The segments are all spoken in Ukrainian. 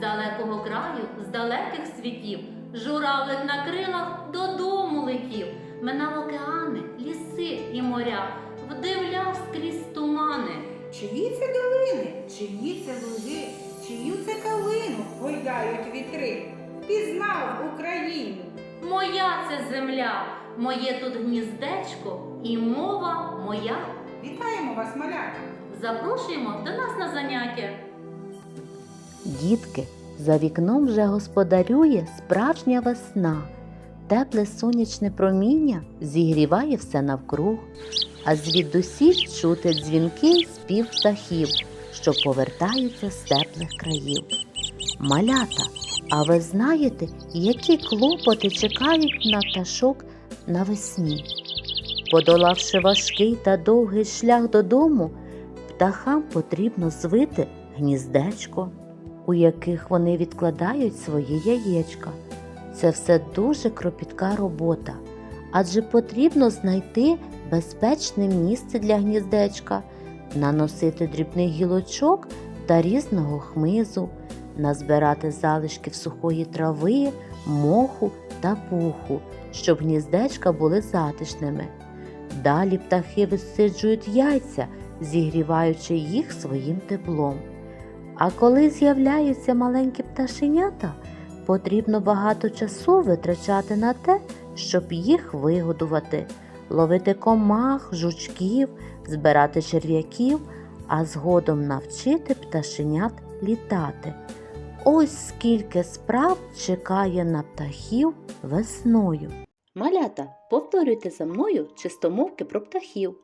далекого краю, з далеких світів, журавлик на крилах додому летів, минав океани, ліси і моря, вдивляв скрізь тумани. Чиї це долини, чиї це луги, чию це калину гойдають вітри, пізнав Україну. Моя це земля, моє тут гніздечко і мова моя. Вітаємо вас, малята! Запрошуємо до нас на заняття. Дітки, за вікном вже господарює справжня весна. Тепле сонячне проміння зігріває все навкруг, а звідусіль чути дзвінкий спів птахів, що повертаються з теплих країв. Малята, а ви знаєте, які клопоти чекають на пташок навесні? Подолавши важкий та довгий шлях додому, птахам потрібно звити гніздечко, у яких вони відкладають свої яєчка. Це все дуже кропітка робота, адже потрібно знайти безпечне місце для гніздечка, наносити дрібних гілочок та різного хмизу, назбирати залишків сухої трави, моху та пуху, щоб гніздечка були затишними. Далі птахи висиджують яйця, зігріваючи їх своїм теплом. А коли з'являються маленькі пташенята, потрібно багато часу витрачати на те, щоб їх вигодувати, ловити комах, жучків, збирати черв'яків, а згодом навчити пташенят літати. Ось скільки справ чекає на птахів весною. Малята, повторюйте за мною чистомовки про птахів.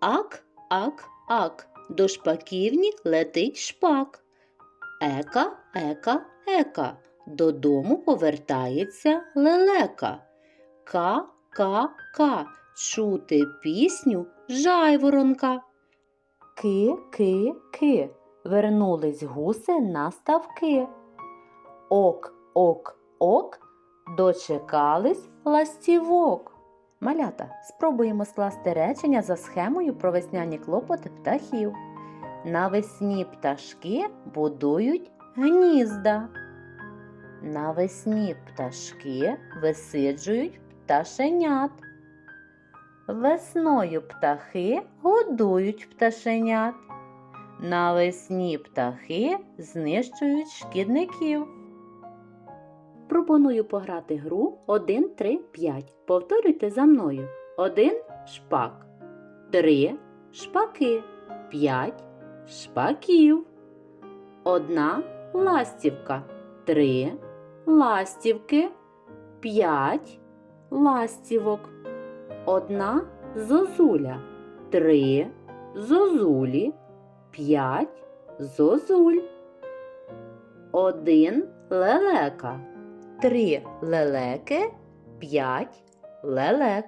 Ак, ак, ак, до шпаківні летить шпак. Ека, ека, ека, додому повертається лелека. Ка, ка, ка, чути пісню жайворонка. Ки, ки, ки, вернулись гуси на ставки. Ок, ок, ок, дочекались ластівок. Малята, спробуємо скласти речення за схемою про весняні клопоти птахів. Навесні пташки будують гнізда. Навесні пташки висиджують пташенят. Весною птахи годують пташенят. Навесні птахи знищують шкідників. Пропоную пограти гру 1, 3, 5. Повторюйте за мною. 1 шпак, 3 шпаки, 5 шпаків. Одна ластівка, 3 ластівки, 5 ластівок. Одна зозуля, 3 зозулі, 5 зозуль. Один лелека. Три лелеки, п'ять лелек.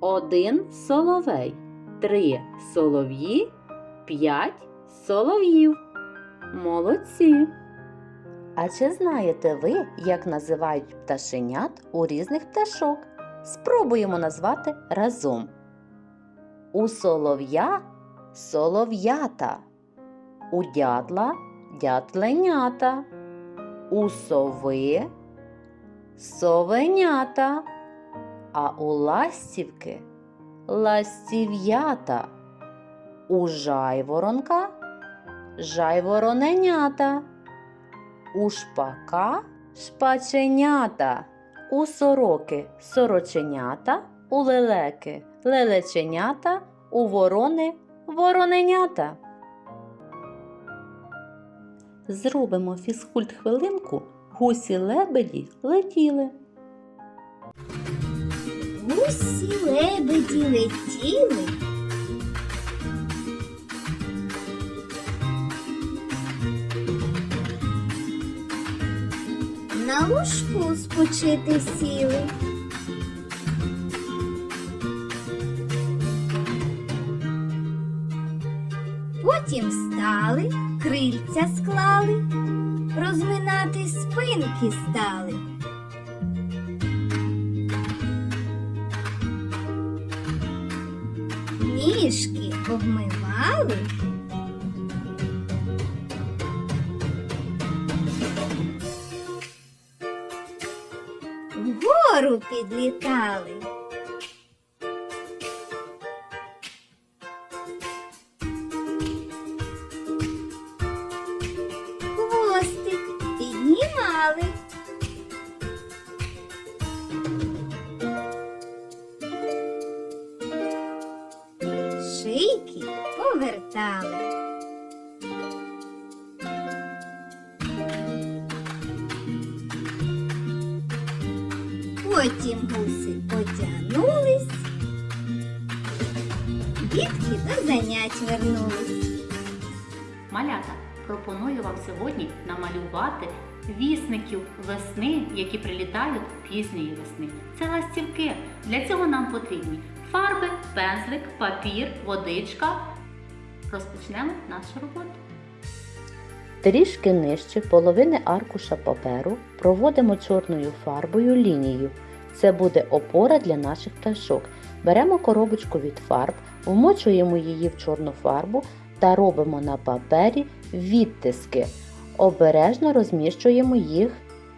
Один соловей, три солов'ї, п'ять солов'їв. Молодці. А чи знаєте ви, як називають пташенят у різних пташок? Спробуємо назвати разом. У солов'я солов'ята, у дятла дятленята у сови совенята, а у ластівки ластів'ята, у жайворонка жайвороненята, у шпака шпаченята, у сороки сороченята, у лелеки лелеченята, у ворони вороненята. Зробимо фізкульт хвилинку. Гусі лебеді летіли. Гусі лебеді летіли. На лужку спочити сіли. Потім встали, крильця склали, розминати спинки стали. ніжки обмивали, підлітали. Хвостик піднімали. Шийки повертали. Потім гуси потягнулись, дітки до занять вернулись. Малята, пропоную вам сьогодні намалювати вісників весни, які прилітають пізньої весни. Це ластівки. Для цього нам потрібні фарби, пензлик, папір, водичка. Розпочнемо нашу роботу. Трішки нижче половини аркуша паперу проводимо чорною фарбою лінію. Це буде опора для наших пташок. Беремо коробочку від фарб, вмочуємо її в чорну фарбу та робимо на папері відтиски. Обережно розміщуємо їх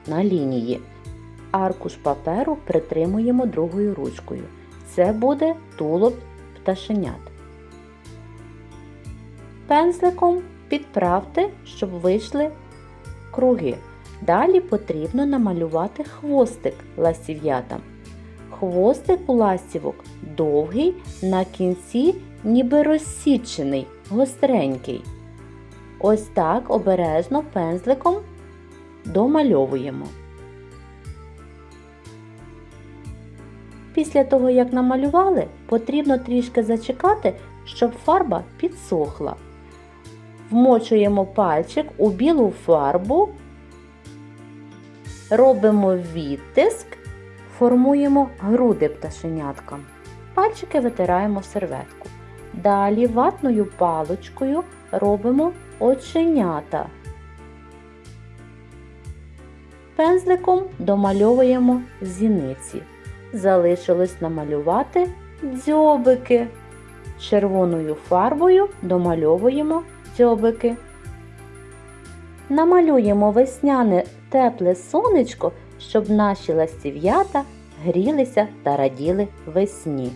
на лінії. Аркуш паперу притримуємо другою ручкою. Це буде тулуб пташенят. Пензликом підправте, щоб вийшли круги. Далі потрібно намалювати хвостик ластів'ятам. Хвостик у ластівок довгий, на кінці ніби розсічений, гостренький. Ось так обережно пензликом домальовуємо. Після того, як намалювали, потрібно трішки зачекати, щоб фарба підсохла. Вмочуємо пальчик у білу фарбу, робимо відтиск, формуємо груди пташеняткам. Пальчики витираємо в серветку. Далі ватною паличкою робимо оченята. Пензликом домальовуємо зіниці. Залишилось намалювати дзьобики. Червоною фарбою домальовуємо дзьобики. Намалюємо весняне тепле сонечко, щоб наші ластів'ята грілися та раділи весні.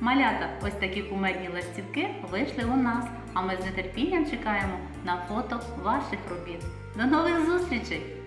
Малята, ось такі кумедні ластівки вийшли у нас, а ми з нетерпінням чекаємо на фото ваших робіт. До нових зустрічей!